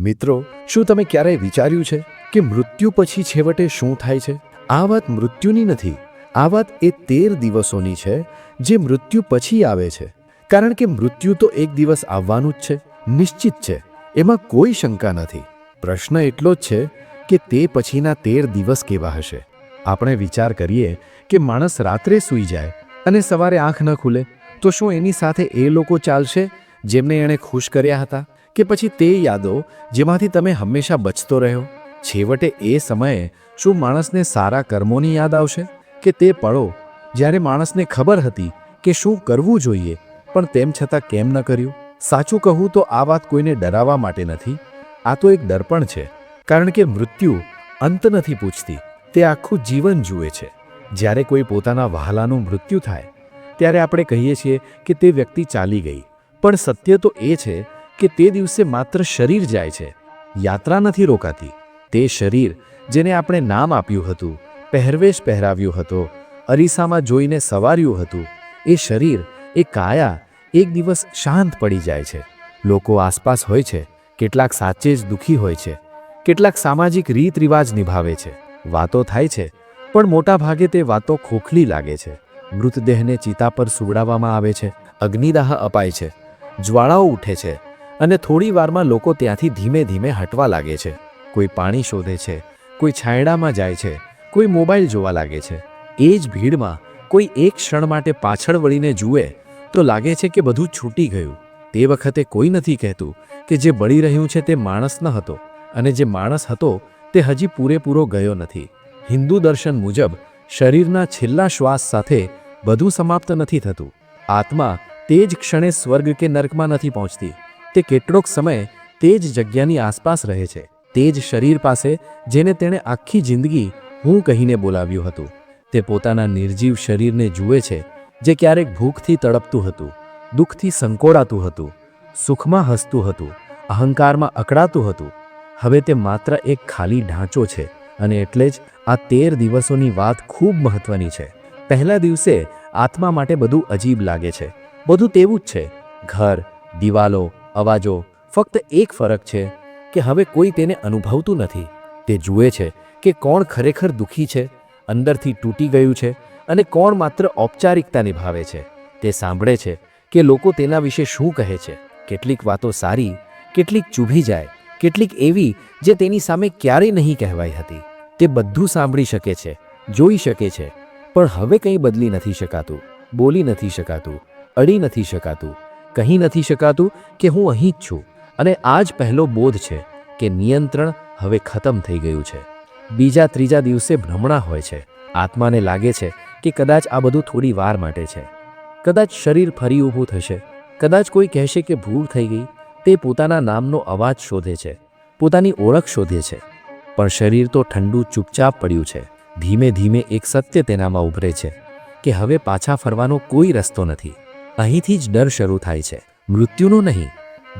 મિત્રો, શું તમે ક્યારેય વિચાર્યું છે કે મૃત્યુ પછી છેવટે શું થાય છે? આ વાત મૃત્યુની નથી. આ વાત એ તેર દિવસોની છે જે મૃત્યુ પછી આવે છે. કારણ કે મૃત્યુ તો એક દિવસ આવવાનું જ છે, નિશ્ચિત છે. એમાં કોઈ શંકા નથી. પ્રશ્ન એટલો જ છે કે તે પછીના તેર દિવસ કેવા હશે? આપણે વિચાર કરીએ કે માણસ રાત્રે સૂઈ જાય અને સવારે આંખ ન ખુલે, તો શું એની સાથે એ લોકો ચાલશે, જેમને એણે ખુશ કર્યા હતા? કે પછી તે યાદો જેમાંથી તમે હંમેશા બચતો રહ્યો? છેવટે એ સમયે શું માણસને સારા કર્મોની યાદ આવશે? કે તે પળો જ્યારે માણસને ખબર હતી કે શું કરવું જોઈએ, પણ તેમ છતાં કેમ ન કર્યું? સાચું કહું તો આ વાત કોઈને ડરાવવા માટે નથી. આ તો એક દર્પણ છે, કારણ કે મૃત્યુ અંત નથી પૂછતી. તે આખું જીવન જુએ છે. જ્યારે કોઈ પોતાના વહાલાનું મૃત્યુ થાય, ત્યારે આપણે કહીએ છીએ કે તે વ્યક્તિ ચાલી ગઈ. પણ સત્ય તો એ છે કે તે દિવસે માત્ર શરીર જાય છે. યાત્રા નથી રોકાતી. તે શરીર, જેને આપણે નામ આપ્યું હતું, પહેરવેશ પહેરાવ્યો હતો, અરીસામાં જોઈને સવાર્યું હતું, એ શરીર, એ કાયા, એક દિવસ શાંત પડી જાય છે. લોકો આસપાસ હોય છે, કેટલાક સાચે જ દુઃખી હોય છે, કેટલાક સામાજિક રીત રિવાજ નિભાવે છે. વાતો થાય છે, પણ મોટા ભાગે તે વાતો ખોખલી લાગે છે. મૃતદેહને ચિતા પર સુવડાવવામાં આવે છે, અગ્નિદાહ અપાય છે, જ્વાળાઓ ઉઠે છે અને થોડી વારમાં લોકો ત્યાંથી ધીમે ધીમે હટવા લાગે છે. કોઈ પાણી શોધે છે, કોઈ છાંયડામાં જાય છે, કોઈ મોબાઈલ જોવા લાગે છે. એ જ ભીડમાં કોઈ એક ક્ષણ માટે પાછળ વળીને જુએ તો લાગે છે કે બધું છૂટી ગયું. તે વખતે કોઈ નથી કહેતું કે જે બળી રહ્યું છે તે માણસ ન હતો અને જે માણસ હતો તે હજી પૂરેપૂરો ગયો નથી. હિન્દુ દર્શન મુજબ શરીરના છેલ્લા શ્વાસ સાથે બધું સમાપ્ત નથી થતું. આત્મા તે જ ક્ષણે સ્વર્ગ કે નર્કમાં નથી પહોંચતી. તે કેટલોક સમય તે જ જગ્યાની આસપાસ રહે છે. તે જ શરીર પાસે જેને તેણે આખી જિંદગી હું કહીને બોલાવ્યું હતું. તે પોતાના નિર્જીવ શરીરને જુએ છે, જે ક્યારેક ભૂખથી તડપતું હતું, દુઃખથી સંકોડાતું હતું, સુખમાં હસતું હતું, અહંકારમાં અકળાતું હતું. હવે તે માત્ર એક ખાલી ઢાંચો છે અને એટલે જ આ તેર દિવસોની વાત ખૂબ મહત્વની છે. પહેલા દિવસે આત્મા માટે બધું અજીબ લાગે છે. બધું તેવું જ છે. ઘર, દિવાલો અવાજો ફક્ત એક ફરક છે કે હવે કોઈ તેને અનુભવતું નથી. તે જુએ છે કે કોણ ખરેખર દુઃખી છે, અંદરથી તૂટી ગયું છે અને કોણ માત્ર ઔપચારિકતા નિભાવે છે. તે સાંભળે છે કે લોકો તેના વિશે શું કહે છે, કેટલીક વાતો સારી, કેટલીક ચૂભી જાય, કેટલીક એવી જે તેની સામે ક્યારેય નહીં કહેવાઈ હતી. તે બધું સાંભળી શકે છે, જોઈ શકે છે, પણ હવે કંઈ બદલી નથી શકાતું, બોલી નથી શકાતું, અડી નથી શકાતું. કહી નથી શકાતું કે હું અહીં જ છું અને આ જ પહેલો બોધ છે કે નિયંત્રણ હવે ખતમ થઈ ગયું છે. બીજા ત્રીજા દિવસે ભ્રમણા હોય છે. આત્માને લાગે છે કે કદાચ આ બધું થોડી વાર માટે છે. કદાચ શરીર ફરી ઊભું થશે. કદાચ કોઈ કહેશે કે ભૂલ થઈ ગઈ. તે પોતાના નામનો અવાજ શોધે છે. પોતાની ઓળખ શોધે છે. પણ શરીર તો ઠંડુ ચૂપચાપ પડ્યું છે. ધીમે ધીમે એક સત્ય તેનામાં ઉભરે છે કે હવે પાછા ફરવાનો કોઈ રસ્તો નથી. અહીંથી જ ડર શરૂ થાય છે. મૃત્યુનો નહીં,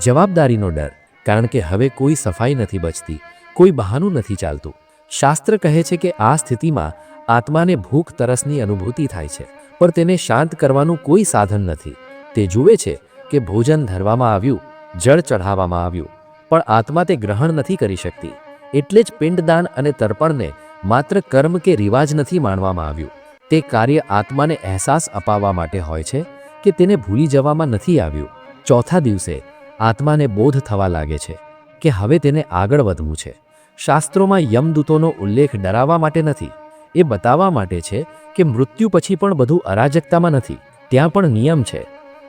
જવાબદારીનો ડર, કારણ કે હવે કોઈ સફાઈ નથી બચતી, કોઈ બહાનું નથી ચાલતું. શાસ્ત્ર કહે છે કે આ સ્થિતિમાં આત્માને ભૂખ તરસની અનુભૂતિ થાય છે, પણ તેને શાંત કરવાનું કોઈ સાધન નથી. તે જુએ છે કે ભોજન ધરવામાં આવ્યું, જળ ચઢાવવામાં આવ્યું, પણ આત્મા તે ગ્રહણ નથી કરી શકતી. એટલે જ પિંડદાન અને તર્પણને માત્ર કર્મ કે રિવાજ નથી માનવામાં આવ્યું. તે કાર્ય આત્માને અહેસાસ અપાવવા માટે હોય છે કે તેને ભૂલી જવામાં નથી આવ્યું. ચોથા દિવસે આત્માને બોધ થવા લાગે છે કે હવે તેને આગળ વધવું છે. શાસ્ત્રોમાં યમદૂતોનો ઉલ્લેખ ડરાવવા માટે નથી. એ બતાવવા માટે છે કે મૃત્યુ પછી પણ બધું અરાજકતામાં નથી. ત્યાં પણ નિયમ છે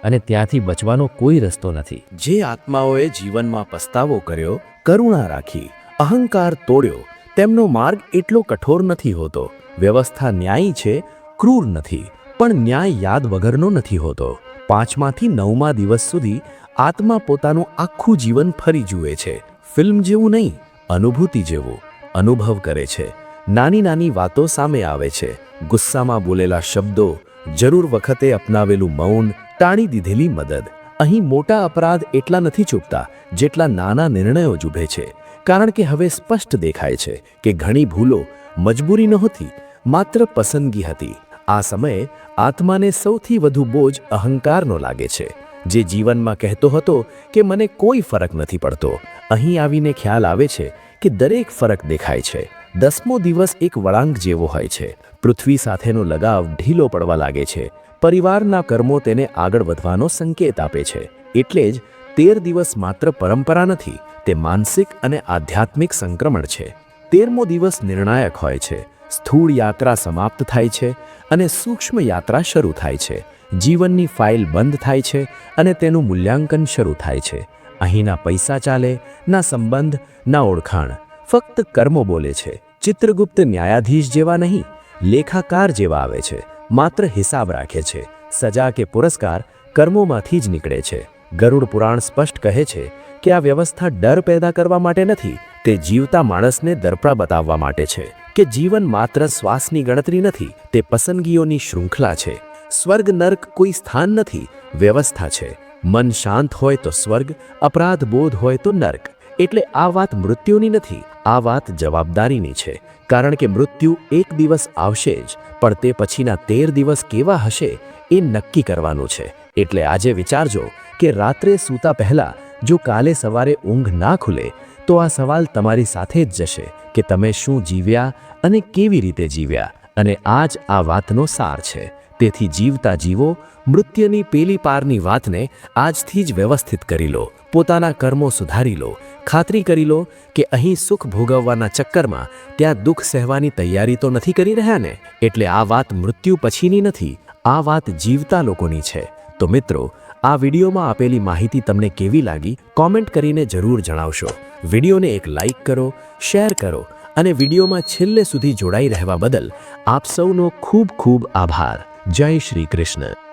અને ત્યાંથી બચવાનો કોઈ રસ્તો નથી. જે આત્માઓએ જીવનમાં પસ્તાવો કર્યો, કરુણા રાખી, અહંકાર તોડ્યો, તેમનો માર્ગ એટલો કઠોર નથી હોતો. વ્યવસ્થા ન્યાયી છે, ક્રૂર નથી. પણ ન્યાય યાદ વગરનો નથી હોતો. પાંચમાંથી નવમા દિવસ સુધી આત્મા પોતાનું આખું જીવન ફરી જુએ છે. ફિલ્મ જેવું નહીં, અનુભૂતિ જેવું, અનુભવ કરે છે. નાની નાની વાતો સામે આવે છે. ગુસ્સામાં બોલેલા શબ્દો, જરૂર વખતે અપનાવેલું મૌન, ટાણી દીધેલી મદદ. અહીં મોટા અપરાધ એટલા નથી ચૂપતા જેટલા નાના નિર્ણયો જુભે છે. કારણ કે હવે સ્પષ્ટ દેખાય છે કે ઘણી ભૂલો મજબૂરી નહોતી, માત્ર પસંદગી હતી. આ સમયે આત્માને સૌથી વધુ બોજ અહંકારનો લાગે છે. જે જીવનમાં કહેતો હતો કે, મને કોઈ ફરક નથી પડતો. અહીં આવીને ખ્યાલ આવે છે કે, દરેક ફરક દેખાય છે. દસમો દિવસ એક વળાંક જેવો હોય છે. પૃથ્વી સાથેનો લગાવ ઢીલો પડવા લાગે છે. પરિવારના કર્મો તેને આગળ વધવાનો સંકેત આપે છે. એટલે જ તેર દિવસ માત્ર પરંપરા નથી, તે માનસિક અને આધ્યાત્મિક સંક્રમણ છે. તેરમો દિવસ નિર્ણાયક હોય છે. સ્થૂળ યાત્રા સમાપ્ત થાય છે અને સૂક્ષ્મ યાત્રા શરૂ થાય છે. જીવનની ફાઇલ બંધ થાય છે અને તેનું મૂલ્યાંકન શરૂ થાય છે. અહીંના પૈસા ચાલે, ના સંબંધ, ના ઓળખાણ. ફક્ત કર્મો બોલે છે. ચિત્રગુપ્ત ન્યાયાધીશ જેવા નહીં, લેખાકાર જેવા આવે છે. માત્ર હિસાબ રાખે છે. સજા કે પુરસ્કાર કર્મોમાંથી જ નીકળે છે. ગરુડ પુરાણ સ્પષ્ટ કહે છે કે આ વ્યવસ્થા ડર પેદા કરવા માટે નથી, તે જીવતા માણસને દર્પણા બતાવવા માટે છે. કે જીવન માત્ર શ્વાસની ગણતરી નથી, તે પસંદગીઓની શૃંખલા છે. સ્વર્ગ નર્ક કોઈ સ્થાન નથી, વ્યવસ્થા છે. મન શાંત હોય તો સ્વર્ગ, અપરાધ બોધ હોય તો નર્ક. એટલે આ વાત મૃત્યુની નથી, આ વાત જવાબદારીની છે. કારણ કે મૃત્યુ એક દિવસ આવશે જ, પણ તે પછીના તેર દિવસ કેવા હશે, એ નક્કી કરવાનું છે. એટલે આજે વિચારજો કે રાત્રે સૂતા પહેલા, જો કાલે સવારે ઊંઘ ના ખુલે, તો આ સવાલ તમારી સાથે જ જશે. કે તમે શું જીવ્યા અને કેવી રીતે જીવ્યા. અને આ જ આ વાતનો સાર છે. તેથી જીવતા જીવો, મૃત્યુની પેલી પારની વાતને આજથી જ વ્યવસ્થિત કરી લો. પોતાના કર્મો સુધારી લો. ખાતરી કરી લો કે અહીં સુખ ભોગવવાના ચક્કરમાં ત્યાં દુઃખ સહેવાની તૈયારી તો નથી કરી રહ્યા ને? એટલે આ વાત મૃત્યુ પછીની નથી. આ વાત જીવતા લોકોની છે. તો મિત્રો આ વિડીયોમાં આપેલી માહિતી તમને કેવી લાગી, કોમેન્ટ કરીને જરૂર જણાવશો. વિડીયોને એક લાઇક કરો, શેર કરો અને વિડીયોમાં છેલ્લે સુધી જોડાઈ રહેવા બદલ આપ સૌનો ખૂબ ખૂબ આભાર. જય શ્રી કૃષ્ણ.